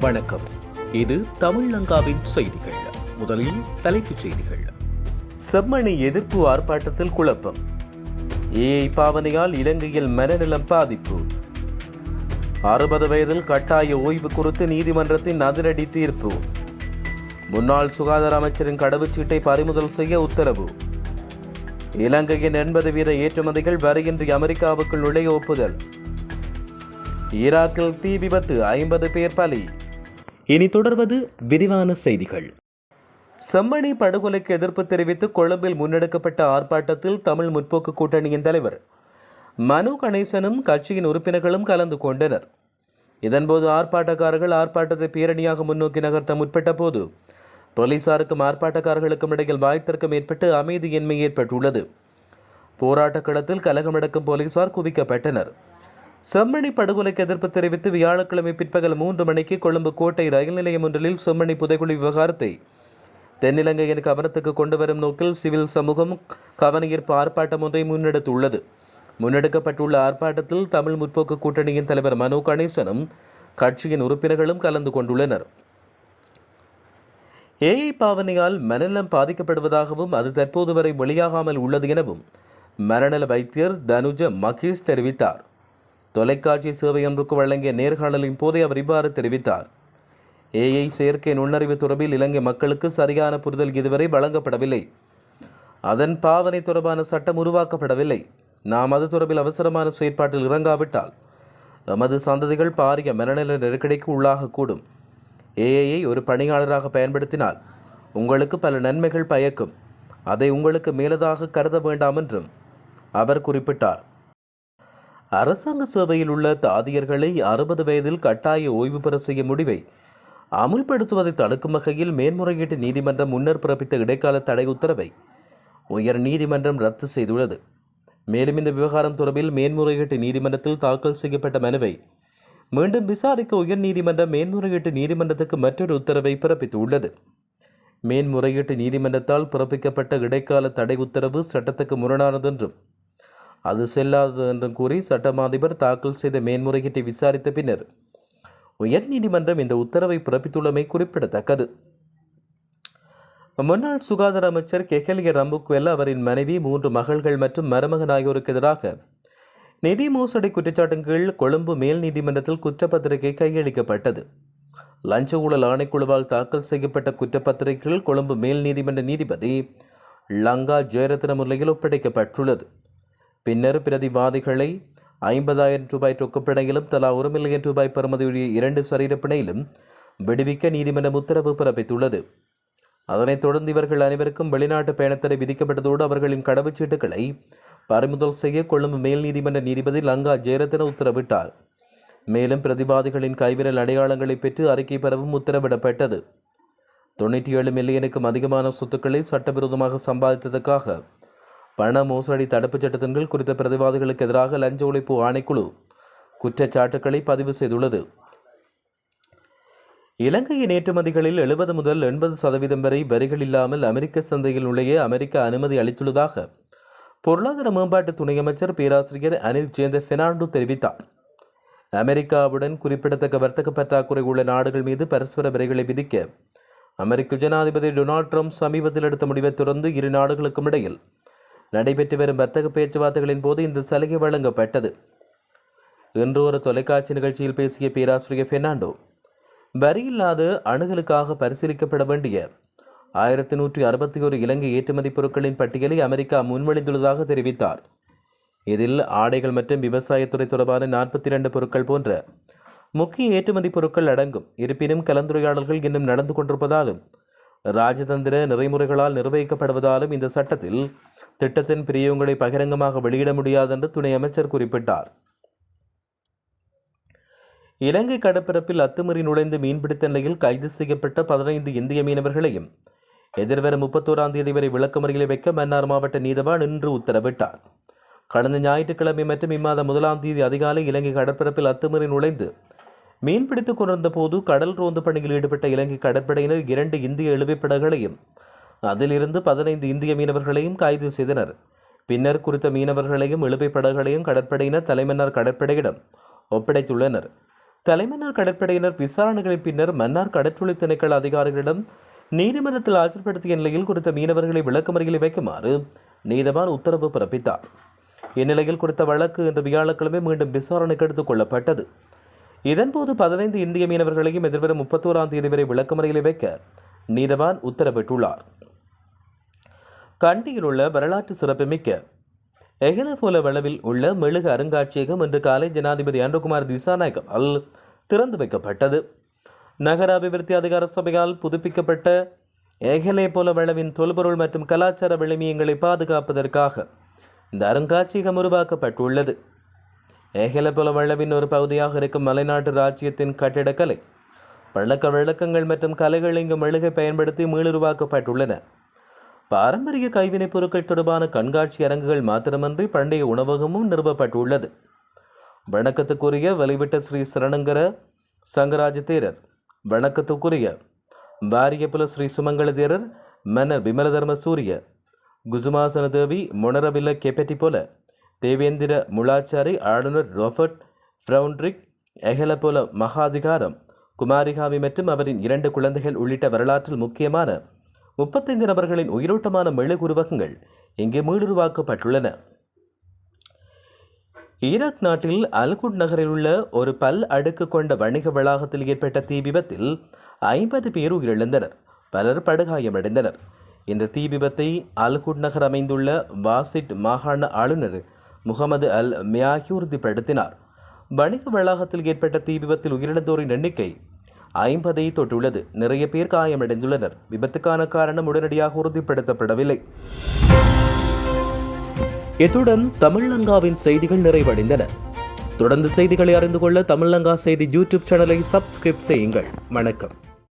வணக்கம். இது தமிழ்லங்காவின் செய்திகள். முதலில் தலைப்புச் செய்திகள். செம்மணி எதிர்ப்பு ஆர்ப்பாட்டத்தில் குழப்பம். ஏஐ பாவனையால் இலங்கையில் மனநலம் பாதிப்பு. அறுபது வயதில் கட்டாய ஓய்வு குறித்து நீதிமன்றத்தின் அதிரடி தீர்ப்பு. முன்னாள் சுகாதார அமைச்சரின் கடவுச்சீட்டை பறிமுதல் செய்ய உத்தரவு. இலங்கையின் எண்பது வீத ஏற்றுமதிகள் வரையின்றி அமெரிக்காவுக்குள் நுழைய ஒப்புதல். ஈராக்கில் தீ விபத்து ஐம்பது பேர் பலி. இனி தொடர்வது விரிவான செய்திகள். செம்மணி படுகொலைக்கு எதிர்ப்பு தெரிவித்து கொழும்பில் முன்னெடுக்கப்பட்ட ஆர்ப்பாட்டத்தில் தமிழ் முற்போக்கு கூட்டணியின் தலைவர் மனு கணேசனும் கட்சியின் உறுப்பினர்களும் கலந்து கொண்டனர். இதன்போது ஆர்ப்பாட்டக்காரர்கள் ஆர்ப்பாட்டத்தை பேரணியாக முன்னோக்கி நகர்த்த முற்பட்ட போது போலீசாருக்கும் ஆர்ப்பாட்டக்காரர்களுக்கும் இடையில் வாய்த்திற்கும் ஏற்பட்டு அமைதியின்மை ஏற்பட்டுள்ளது. போராட்டக் களத்தில் கலகமடக்கும் போலீசார் குவிக்கப்பட்டனர். செம்மணி படுகொலைக்கு எதிர்ப்பு தெரிவித்து வியாழக்கிழமை பிற்பகல் மூன்று மணிக்கு கொழும்பு கோட்டை ரயில் நிலையம் ஒன்றில் செம்மணி புதைக்குழி விவகாரத்தை தென்னிலங்கையின் கவனத்துக்கு கொண்டு வரும் நோக்கில் சிவில் சமூகம் கவனஈர்ப்பு ஆர்ப்பாட்டம் ஒன்றை முன்னெடுத்துள்ளது. முன்னெடுக்கப்பட்டுள்ள ஆர்ப்பாட்டத்தில் தமிழ் முற்போக்கு கூட்டணியின் தலைவர் மனோ கணேசனும் கட்சியின் உறுப்பினர்களும் கலந்து கொண்டுள்ளனர். ஏஐ பாவனையால் மனநலம் பாதிக்கப்படுவதாகவும் அது தற்போது வரை வெளியாகாமல் உள்ளது எனவும் மனநல வைத்தியர் தனுஜ மகேஷ் தெரிவித்தார். தொலைக்காட்சி சேவை ஒன்றுக்கு வழங்கிய நேர்காணலின் போதே அவர் இவ்வாறு தெரிவித்தார். ஏஐ செயற்கை நுண்ணறிவு தொடர்பில் இலங்கை மக்களுக்கு சரியான புரிதல் இதுவரை வழங்கப்படவில்லை. அதன் பாவனை தொடர்பான சட்டம் உருவாக்கப்படவில்லை. நாம் அது தொடர்பில் அவசரமான செயற்பாட்டில் இறங்காவிட்டால் நமது சந்ததிகள் பாரிய மனநல நெருக்கடிக்கு உள்ளாகக்கூடும். ஏஐயை ஒரு பணியாளராக பயன்படுத்தினால் உங்களுக்கு பல நன்மைகள் பயக்கும். அதை உங்களுக்கு மேலதாக கருத வேண்டாம் என்றும் அவர் குறிப்பிட்டார். அரசாங்க சேவையில் உள்ள தாதியர்களை அறுபது வயதில் கட்டாய ஓய்வு பெற செய்யும் முடிவை அமுல்படுத்துவதை தடுக்கும் வகையில் மேன்முறையீட்டு நீதிமன்றம் முன்னர் பிறப்பித்த இடைக்கால தடை உத்தரவை உயர் நீதிமன்றம் ரத்து செய்துள்ளது. மேலும் இந்த விவகாரம் தொடர்பில் மேன்முறையீட்டு நீதிமன்றத்தில் தாக்கல் செய்யப்பட்ட மனுவை மீண்டும் விசாரிக்க உயர் நீதிமன்றம் மேன்முறையீட்டு நீதிமன்றத்துக்கு மற்றொரு உத்தரவை பிறப்பித்துள்ளது. மேன்முறையீட்டு நீதிமன்றத்தால் பிறப்பிக்கப்பட்ட இடைக்கால தடை உத்தரவு சட்டத்துக்கு முரணானதென்றும் அது செல்லாதது என்றும் கூறி சட்டமாதிபர் தாக்கல் செய்த மேன்முறையீட்டை விசாரித்த பின்னர் உயர்நீதிமன்றம் இந்த உத்தரவை பிறப்பித்துள்ளமை குறிப்பிடத்தக்கது. முன்னாள் சுகாதார அமைச்சர் கெஹலிய ரம்புக்வெல் அவரின் மனைவி மூன்று மகள்கள் மற்றும் மருமகன் ஆகியோருக்கு எதிராக நிதி மோசடி குற்றச்சாட்டின் கீழ் கொழும்பு மேல் நீதிமன்றத்தில் குற்றப்பத்திரிகை கையளிக்கப்பட்டது. லஞ்ச ஊழல் ஆணைக்குழுவால் தாக்கல் செய்யப்பட்ட குற்றப்பத்திரிகைகள் கொழும்பு மேல் நீதிமன்ற நீதிபதி லங்கா ஜெயரத்ன முறையில் ஒப்படைக்கப்பட்டுள்ளது. பின்னர் பிரதிவாதிகளை ஐம்பதாயிரம் ரூபாய் ரொக்கப்பிணையிலும் தலா ஒரு மில்லியன் ரூபாய் பெறுமதியுடைய இரண்டு சரீரப்பிணையிலும் விடுவிக்க நீதிமன்றம் உத்தரவு பிறப்பித்துள்ளது. அதனைத் தொடர்ந்து இவர்கள் அனைவருக்கும் வெளிநாட்டு பயணத்தடை விதிக்கப்பட்டதோடு அவர்களின் கடவுச்சீட்டுகளை பறிமுதல் செய்ய கொழும்பு மேல் நீதிமன்ற நீதிபதி லங்கா ஜெயரத்ன உத்தரவிட்டார். மேலும் பிரதிவாதிகளின் கைவிரல் அடையாளங்களை பெற்று அறிக்கை பெறவும் உத்தரவிடப்பட்டது. தொண்ணூற்றி ஏழு மில்லியனுக்கும் அதிகமான சொத்துக்களை சட்டவிரோதமாக சம்பாதித்ததற்காக பண மோசடி தடுப்புச் சட்டத்தின்கள் குறித்த பிரதிவாதிகளுக்கு எதிராக லஞ்ச ஒழிப்பு ஆணைக்குழு குற்றச்சாட்டுக்களை பதிவு செய்துள்ளது. இலங்கையின் ஏற்றுமதிகளில் எழுபது முதல் எண்பது சதவீதம் வரை வரிகள் இல்லாமல் அமெரிக்க சந்தையில் நுழைய அமெரிக்கா அனுமதி அளித்துள்ளதாக பொருளாதார மேம்பாட்டு துணை அமைச்சர் பேராசிரியர் அனில் ஜேந்த பெர்னாண்டோ தெரிவித்தார். அமெரிக்காவுடன் குறிப்பிடத்தக்க வர்த்தக பற்றாக்குறை உள்ள நாடுகள் மீது பரஸ்பர வரிகளை விதிக்க அமெரிக்க ஜனாதிபதி டொனால்ட் ட்ரம்ப் சமீபத்தில் எடுத்த முடிவை தொடர்ந்து இரு நாடுகளுக்கும் இடையில் நடைபெற்று வரும் வர்த்தக பேச்சுவார்த்தைகளின் போது இந்த சலுகை வழங்கப்பட்டது. இன்று ஒரு தொலைக்காட்சி நிகழ்ச்சியில் பேசிய பேராசிரியர் பெர்னாண்டோ வரியில்லாத அணுகலுக்காக பரிசீலிக்கப்பட வேண்டிய ஆயிரத்தி நூற்றி அறுபத்தி ஒரு இலங்கை ஏற்றுமதி பொருட்களின் பட்டியலை அமெரிக்கா முன்மொழிந்துள்ளதாக தெரிவித்தார். இதில் ஆடைகள் மற்றும் விவசாயத்துறை தொடர்பான நாற்பத்தி இரண்டு பொருட்கள் போன்ற முக்கிய ஏற்றுமதி பொருட்கள் அடங்கும். இருப்பினும் கலந்துரையாடல்கள் இன்னும் நடந்து கொண்டிருப்பதாலும் ராஜதந்திர நெறிமுறைகளால் நிர்வகிக்கப்படுவதாலும் இந்த சட்டத்தில் திட்டத்தின் பிரியவங்களை பகிரங்கமாக வெளியிட முடியாது என்று துணை அமைச்சர் குறிப்பிட்டார். இலங்கை கடற்பரப்பில் அத்துமீறி நுழைந்து மீன்பிடித்த நிலையில் கைது செய்யப்பட்ட பதினைந்து இந்திய மீனவர்களையும் எதிர்வரும் முப்பத்தோராம் தேதி வரை விளக்கமறியலில் வைக்க மன்னார் மாவட்ட நீதவான் இன்று உத்தரவிட்டார். கடந்த ஞாயிற்றுக்கிழமை மற்றும் இம்மாத முதலாம் தேதி அதிகாலை இலங்கை கடற்பரப்பில் அத்துமீறி நுழைந்து மீன்பிடித்துக் கொண்டிருந்த போது கடல் ரோந்து பணியில் ஈடுபட்ட இலங்கை கடற்படையினர் இரண்டு இந்திய இழுவைப்படகுகளையும் அதிலிருந்து பதினைந்து இந்திய மீனவர்களையும் கைது செய்தனர். பின்னர் குறித்த மீனவர்களையும் இழுவைப்படகுகளையும் கடற்படையினர் தலைமன்னார் கடற்படையிடம் ஒப்படைத்துள்ளனர். தலைமன்னார் கடற்படையினர் விசாரணைகளின் பின்னர் மன்னார் கடற்றொழி திணைக்கள அதிகாரிகளிடம் நீதிமன்றத்தில் ஆஜர்படுத்திய நிலையில் குறித்த மீனவர்களை விளக்கமறியில் வைக்குமாறு நீதவான் உத்தரவு பிறப்பித்தார். இந்நிலையில் குறித்த வழக்கு இன்று வியாழக்கிழமை மீண்டும் விசாரணைக்கு எடுத்துக் கொள்ளப்பட்டது. இதன்போது பதினைந்து இந்திய மீனவர்களையும் எதிர்வரும் முப்பத்தோராம் தேதி வரை விளக்கமறியலில் வைக்க நீதவான் உத்தரவிட்டுள்ளார். கண்டியில் உள்ள வரலாற்று சிறப்புமிக்க எகலபோல வளவில் உள்ள மெழுகு அருங்காட்சியகம் இன்று காலை ஜனாதிபதி அன்புகுமார் அல் திறந்து வைக்கப்பட்டது. நகர அபிவிருத்தி அதிகார சபையால் புதுப்பிக்கப்பட்ட எகலே போல வளவின் தொல்பொருள் மற்றும் கலாச்சார விளிமியங்களை பாதுகாப்பதற்காக இந்த அருங்காட்சியகம் உருவாக்கப்பட்டுள்ளது. ஏகலபுல வளவின் ஒரு பகுதியாக இருக்கும் மலைநாட்டு ராஜ்யத்தின் கட்டிடக்கலை. பழக்க வழக்கங்கள் மற்றும் கலைகள் இங்கு மெழுகை பயன்படுத்தி மீளுருவாக்கப்பட்டுள்ளன. பாரம்பரிய கைவினைப் பொருட்கள் தொடர்பான கண்காட்சி அரங்குகள் மாத்திரமன்றி பண்டைய உணவகமும் நிறுவப்பட்டுள்ளது. வணக்கத்துக்குரிய வெளிவிட்ட ஸ்ரீ சரணங்கர சங்கராஜ தேரர் வணக்கத்துக்குரிய வாரியபுல ஸ்ரீ சுமங்கல தேரர் மன்னர் விமலதர்ம சூரிய குசுமாசன தேவி மொனரவில்ல கெப்பெட்டி போல தேவேந்திர முலாச்சாரி ஆளுநர் ராபர்ட் ஃப்ரவுண்ட்ரிக் எஹலபோல மகாதிகாரம் குமாரிகாமி மற்றும் அவரின் இரண்டு குழந்தைகள் உள்ளிட்ட வரலாற்றில் முக்கியமான முப்பத்தைந்து நபர்களின் உயிரோட்டமான மெழுகுருவகங்கள் இங்கே மீளுருவாக்கப்பட்டுள்ளன. ஈராக் நாட்டில் அல்குட் நகரில் உள்ள ஒரு பல் அடுக்கு கொண்ட வணிக வளாகத்தில் ஏற்பட்ட தீ விபத்தில் ஐம்பது பேர் உயிரிழந்தனர். பலர் படுகாயமடைந்தனர். இந்த தீ விபத்தை அல்குட் நகர் அமைந்துள்ள வாசிட் மாகாண ஆளுநர் முகமது அல் மியாகி உறுதிப்படுத்தினார் வணிக வளாகத்தில் ஏற்பட்ட தீ விபத்தில் உயிரிழந்தோரின் எண்ணிக்கை ஐம்பதை தொட்டுள்ளது. நிறைய பேர் காயமடைந்துள்ளனர். விபத்துக்கான காரணம் உடனடியாக உறுதிப்படுத்தப்படவில்லை. இத்துடன் தமிழங்காவின் செய்திகள் நிறைவடைந்தன. தொடர்ந்து செய்திகளை அறிந்து கொள்ள தமிழங்கா செய்தி யூடியூப் சேனலை சப்ஸ்கிரைப் செய்யுங்கள். வணக்கம்.